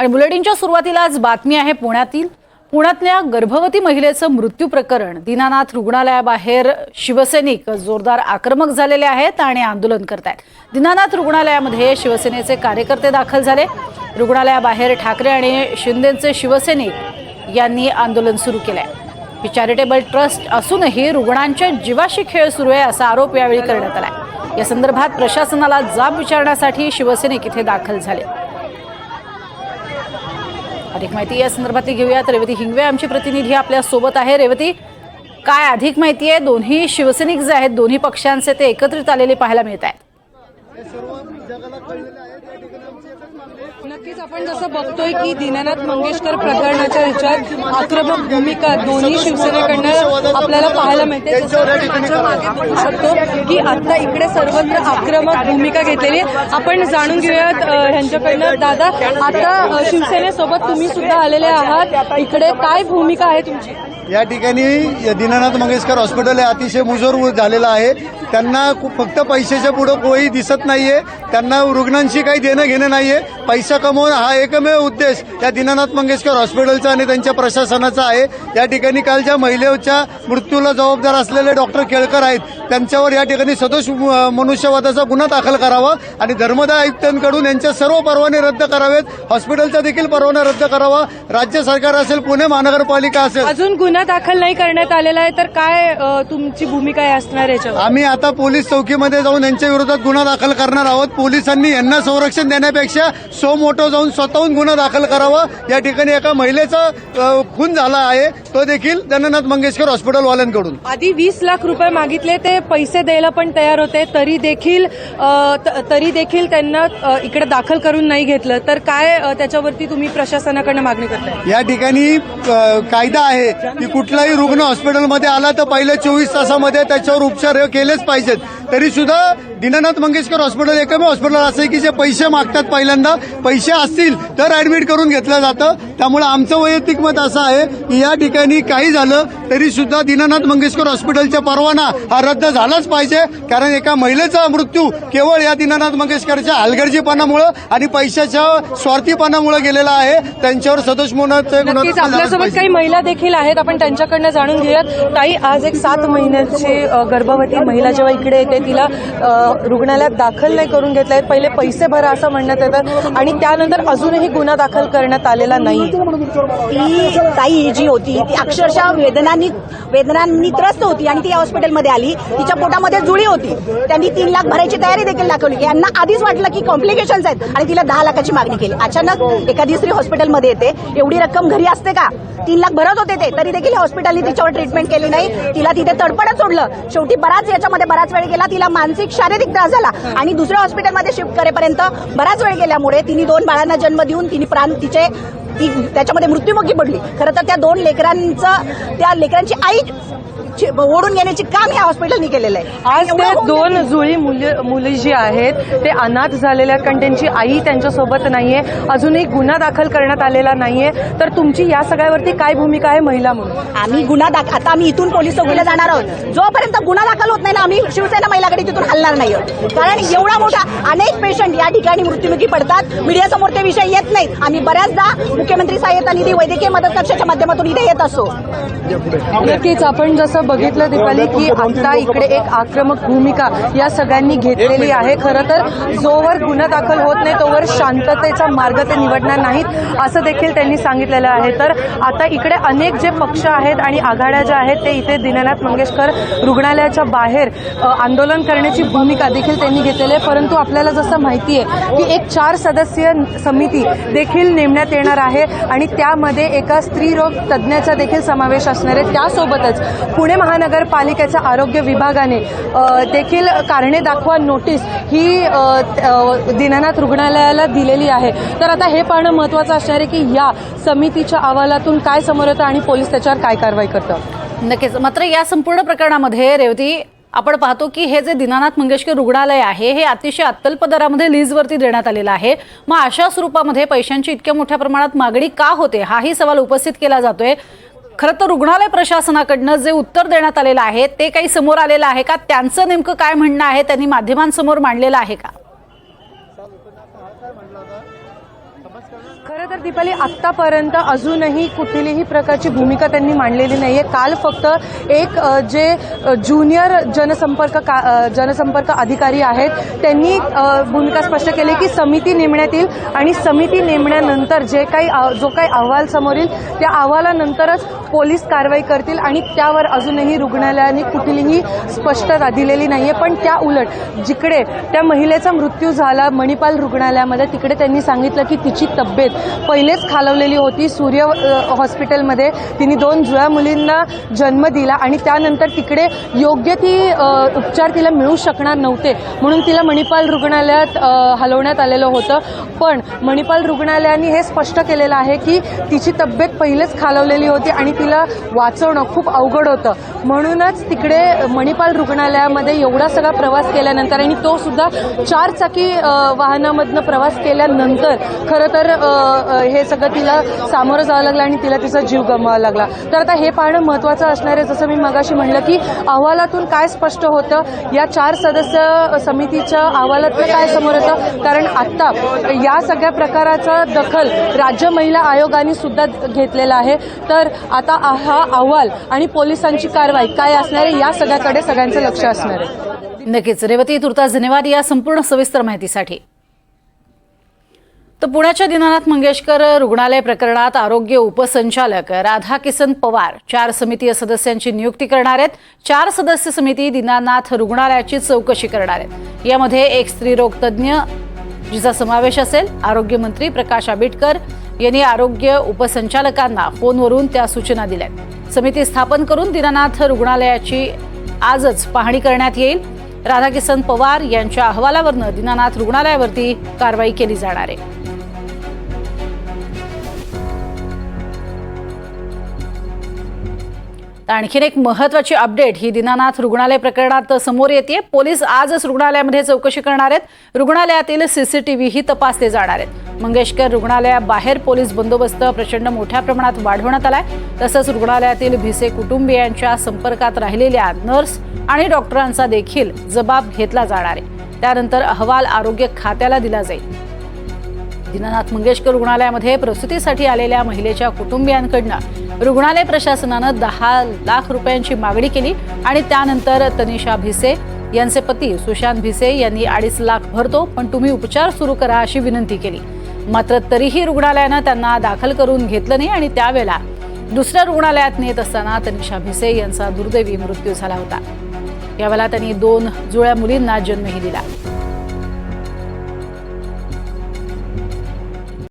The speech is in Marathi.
आणि बुलेटिनच्या सुरुवातीला आज बातमी आहे पुण्यातील. पुण्यातल्या गर्भवती महिलेचं मृत्यू प्रकरण. दीनानाथ रुग्णालयाबाहेर शिवसैनिक जोरदार आक्रमक झालेले आहेत आणि आंदोलन करत आहेत दीनानाथ रुग्णालयामध्ये शिवसेनेचे कार्यकर्ते दाखल झाले. रुग्णालयाबाहेर ठाकरे आणि शिंदेचे शिवसैनिक यांनी आंदोलन सुरू केलं आहे ही चॅरिटेबल ट्रस्ट असूनही रुग्णांच्या जीवाशी खेळ सुरू आहे असा आरोप यावेळी करण्यात आलाय. या संदर्भात प्रशासनाला जाब विचारण्यासाठी शिवसैनिक इथे दाखल झाले. अधिक माहिती या संदर्भातली घेऊयात. रेवती हिंगवे आमची प्रतिनिधी आपल्यासोबत आहे. रेवती काय अधिक माहिती आहे? दोन्ही शिवसैनिक जे आहेत दोन्ही पक्षांचे ते एकत्रित आलेले पाहायला मिळत आहे. नक्कीच आपण जसं बघतोय की दीनानाथ मंगेशकर प्रकरणाच्या ह्याच्यात आक्रमक भूमिका दोन्ही शिवसेनेकडनं आपल्याला पाहायला मिळते. जसं आपण माझ्या मागे बघू शकतो की आता इकडे सर्वत्र आक्रमक भूमिका घेतलेली आहे. आपण जाणून घेऊयात ह्यांच्याकडनं. दादा आता शिवसेनेसोबत तुम्ही सुद्धा आलेले आहात. इकडे काय भूमिका आहे तुमची? या ठिकाणी दीनानाथ मंगेशकर हॉस्पिटल हे अतिशय मुजोर झालेलं आहे. त्यांना फक्त पैशाच्या पुढं कोणी दिसत नाहीये. त्यांना रुग्णांशी काही देणं घेणं नाहीये. पैसा कमवणं हा एकमेव उद्देश या दीनानाथ मंगेशकर हॉस्पिटलचा आणि त्यांच्या प्रशासनाचा आहे. या ठिकाणी काल ज्या महिलेच्या मृत्यूला जबाबदार असलेले डॉक्टर केळकर आहेत. त्यांच्यावर या ठिकाणी सदोष मनुष्यवादाचा गुन्हा दाखल करावा आणि धर्मदाय आयुक्तांकडून यांच्या सर्व परवाने रद्द करावेत. हॉस्पिटलचा देखील परवाना रद्द करावा. राज्य सरकार असेल पुणे महानगरपालिका असेल. अजून गुन्हा दाखल नाही करण्यात आलेला आहे तर काय तुमची भूमिका असणार आम्ही आता पोलीस चौकीमध्ये जाऊन यांच्या विरोधात गुन्हा दाखल करणार आहोत. पोलिसांनी यांना संरक्षण देण्यापेक्षा सो मोठो जाऊन स्वतःहून गुन्हा दाखल करावा. या ठिकाणी एका महिलेचा खून झाला आहे. तो देखील दननाथ मंगेशकर हॉस्पिटलवाल्यांकडून. आधी वीस लाख रुपये मागितले ते पैसे द्यायला पण तयार होते. तरी देखील तरी देखील त्यांना इकडे दाखल करून नाही घेतलं. तर काय त्याच्यावरती तुम्ही प्रशासनाकडनं मागणी करताय? या ठिकाणी कायदा आहे की कुठलाही रुग्ण हॉस्पिटलमध्ये आला तर पहिल्या चोवीस तासामध्ये त्याच्यावर उपचार केलेच पाहिजेत. तरी सुद्धा दीनानाथ मंगेशकर हॉस्पिटल एकमेव हॉस्पिटल असं की जे पैसे मागतात पहिल्यांदा पैसे असतील तर ऍडमिट करून घेतलं जातं. त्यामुळे आमचं वैयक्तिक मत असं आहे की या ठिकाणी काही झालं तरी सुद्धा दीनानाथ मंगेशकर हॉस्पिटलचा परवाना हा रद्द झालाच पाहिजे. कारण एका महिलेचा मृत्यू केवळ या दीनानाथ मंगेशकरच्या हलगर्जीपणामुळं आणि पैशाच्या स्वार्थीपणामुळे गेलेला आहे. त्यांच्यावर सदोष मोनाचे नक्कीच आपल्यासोबत काही महिला देखील आहेत. आपण त्यांच्याकडनं जाणून घेऊयात. ताई आज एक सात महिन्याची गर्भवती महिला जेव्हा इकडे येते तिला रुग्णालयात दाखल नाही करून घेतलंय पहिले पैसे भरा असं म्हणण्यात येतं आणि त्यानंतर अजूनही गुन्हा दाखल करण्यात आलेला नाही. ती ताई जी होती ती अक्षरशः वेदनांनी वेदनांनी त्रस्त होती आणि ती या हॉस्पिटलमध्ये आली. तिच्या पोटामध्ये जुळी होती. त्यांनी तीन लाख भरायची तयारी देखील दाखवली यांना आधीच वाटलं की कॉम्प्लिकेशन्स आहेत आणि तिला दहा लाखाची मागणी केली. अचानक एखादी स्त्री हॉस्पिटलमध्ये येते. एवढी रक्कम घरी असते का? तीन लाख भरत होते ते. तरी देखील हॉस्पिटलने तिच्यावर ट्रीटमेंट केली नाही. तिला तिथे तडपडत सोडलं. शेवटी बराच याच्यामध्ये बराच वेळ गेला. तिला मानसिक शारीरिक त्रास झाला आणि दुसऱ्या हॉस्पिटलमध्ये शिफ्ट करेपर्यंत बराच वेळ गेल्यामुळे तिने दोन बाळांना जन्म देऊन तिने प्राण तिचे ती त्याच्यामध्ये मृत्युमुखी पडली. खरं तर त्या दोन लेकरांचं त्या लेकरांची आई ओढून घेण्याची काम या हॉस्पिटलने केलेलं आहे. आज एवढं ते होऊन दोन जुळी मुले मुली जी आहेत ते अनाथ झालेल्या आहेत कारण त्यांची आई त्यांच्यासोबत नाहीये. अजूनही गुन्हा दाखल करण्यात आलेला नाहीये. तर तुमची या सगळ्यावरती काय भूमिका आहे महिला म्हणून? आम्ही गुन्हा दाखल आता आम्ही इथून पोलीस चौकीला जाणार आहोत. जोपर्यंत गुन्हा दाखल होत नाही ना आम्ही शिवसेना महिलाकडे तिथून हलणार नाही आहोत. कारण एवढा मोठा अनेक पेशंट या ठिकाणी मृत्युमुखी पडतात. मीडियासमोर ते विषय येत नाहीत. आम्ही बऱ्याचदा मुख्यमंत्री सहाय्यता निधी वैद्यकीय मदत कक्षाच्या माध्यमातून इथे येत असो. नक्कीच आपण जसं बघितलं दीपाली की आता इकडे एक आक्रमक भूमिका या सगळ्यांनी घेतलेली आहे. खरं तर जोवर गुन्हा दाखल होत नाही तोवर शांततेचा मार्ग ते निवडणार नाहीत असं देखील त्यांनी सांगितलेलं आहे. तर आता इकडे अनेक जे पक्ष आहेत आणि आघाड्या ज्या आहेत ते इथे दीनानाथ मंगेशकर रुग्णालयाच्या बाहेर आंदोलन करण्याची भूमिका देखील त्यांनी घेतलेली आहे. परंतु आपल्याला जसं माहिती आहे की एक चार सदस्यीय समिती देखील नेमण्यात येणार आहे. आणि त्यामध्ये एका स्त्रीरोग तज्ज्ञाचा देखील समावेश असणार आहे. त्यासोबतच पुणे महानगरपालिकेच्या आरोग्य विभागाने देखील कारणे दाखवा नोटीस ही अ, दीनानाथ रुग्णालयाला दिलेली आहे. तर आता हे पाहणं महत्त्वाचं असणार आहे की या समितीच्या अहवालातून काय समोर येतं आणि पोलीस त्याच्यावर काय कारवाई करतं नक्कीच. मात्र या संपूर्ण प्रकरणामध्ये रेवती आपण पाहतो की हे जे दीनानाथ मंगेशकर रुग्णालय आहे हे अतिशय अत्यल्प दरामध्ये लीजवरती देण्यात आलेलं आहे. मग अशा स्वरूपामध्ये पैशांची इतक्या मोठ्या प्रमाणात मागणी का होते? हाही सवाल उपस्थित केला जातोय. खरं तर रुग्णालय प्रशासनाकडनं जे उत्तर देण्यात आलेलं आहे ते काही समोर आलेलं आहे का? त्यांचं नेमकं काय म्हणणं आहे? त्यांनी माध्यमांसमोर मांडलेलं आहे का? खरं तर दीपाली आत्तापर्यंत अजूनही कुठलीही प्रकारची भूमिका त्यांनी मांडलेली नाहीये. काल फक्त एक जे ज्युनियर जनसंपर्क का- जनसंपर्क अधिकारी आहेत त्यांनी भूमिका स्पष्ट केली की समिती नेमण्यात येईल आणि समिती नेमण्यानंतर जे काही जो काही अहवाल समोर येईल त्या अहवालानंतरच पोलीस कारवाई करतील आणि त्यावर अजूनही रुग्णालयाने कुठलीही स्पष्टता दिलेली नाहीये. पण त्या उलट जिकडे त्या महिलेचा मृत्यू झाला मणिपाल रुग्णालयामध्ये तिकडे त्यांनी सांगितलं की तिची तब्येत पहिलेच खालवलेली होती. सूर्य हॉस्पिटलमध्ये तिने दोन जुळ्या मुलींना जन्म दिला आणि त्यानंतर तिकडे योग्य ती उपचार तिला मिळू शकणार नव्हते. म्हणून तिला मणिपाल रुग्णालयात हलवण्यात आलेलं होतं. पण मणिपाल रुग्णालयाने हे स्पष्ट केलेलं आहे की तिची तब्येत पहिलेच खालवलेली होती आणि तिला वाचवणं खूप अवघड होतं. म्हणूनच तिकडे मणिपाल रुग्णालयामध्ये एवढा सगळा प्रवास केल्यानंतर आणि तो सुद्धा चारचाकी वाहनामधनं प्रवास केल्यानंतर खरं तर हे सगळं तिला सामोरं जावं लागलं आणि तिला तिचा जीव गमवावा लागला. तर आता हे पाहणं महत्त्वाचं असणार आहे. जसं मी मगाशी म्हणलं की अहवालातून काय स्पष्ट होतं? या चार सदस्य समितीच्या अहवालातलं काय समोर येतं? कारण आत्ता या सगळ्या प्रकाराचा दखल राज्य महिला आयोगाने सुद्धा घेतलेला आहे. तर आता हा अहवाल आणि पोलिसांची कारवाई काय असणार आहे? या सगळ्याकडे सगळ्यांचं लक्ष असणार आहे. नक्कीच. रेवती तुर्तास धन्यवाद या संपूर्ण सविस्तर माहितीसाठी. तर पुण्याच्या दिनानाथ मंगेशकर रुग्णालय प्रकरणात आरोग्य उपसंचालक राधाकिसन पवार चार समितीय सदस्यांची नियुक्ती करणार आहेत. चार सदस्य समिती दीनानाथ रुग्णालयाची चौकशी करणार आहेत. यामध्ये एक स्त्रीरोग तज्ज्ञ जिचा समावेश असेल. आरोग्यमंत्री प्रकाश आंबेडकर यांनी आरोग्य उपसंचालकांना फोनवरून त्या सूचना दिल्या समिती स्थापन करून दीनानाथ रुग्णालयाची आजच पाहणी करण्यात येईल. राधाकिसन पवार यांच्या अहवालावरनं दीनानाथ रुग्णालयावरती कारवाई केली जाणार आहे. तर आणखीन एक महत्वाची अपडेट ही दिनानाथ रुग्णालय प्रकरणात समोर येते पोलीस आजच रुग्णालयामध्ये चौकशी करणार आहेत. रुग्णालयातील सीसीटीव्हीही तपासले जाणार आहेत. मंगेशकर रुग्णालयाबाहेर पोलीस बंदोबस्त प्रचंड मोठ्या प्रमाणात वाढवण्यात आलाय. तसंच रुग्णालयातील भिसे कुटुंबियांच्या संपर्कात राहिलेल्या नर्स आणि डॉक्टरांचा देखील जबाब घेतला जाणार आहे. त्यानंतर अहवाल आरोग्य खात्याला दिला जाईल. दीनानाथ मंगेशकर रुग्णालयामध्ये प्रसूतीसाठी आलेल्या महिलेच्या कुटुंबियांकडनं रुग्णालय प्रशासनानं दहा लाख रुपयांची मागणी केली आणि त्यानंतर तनिषा भिसे यांचे पती सुशांत भिसे यांनी अडीच लाख भरतो पण तुम्ही उपचार सुरू करा अशी विनंती केली. मात्र तरीही रुग्णालयानं त्यांना दाखल करून घेतलं नाही आणि त्यावेळेला दुसऱ्या रुग्णालयात नेत असताना तनिषा भिसे यांचा दुर्दैवी मृत्यू झाला होता. यावेळेला त्यांनी दोन जुळ्या मुलींना जन्मही दिला.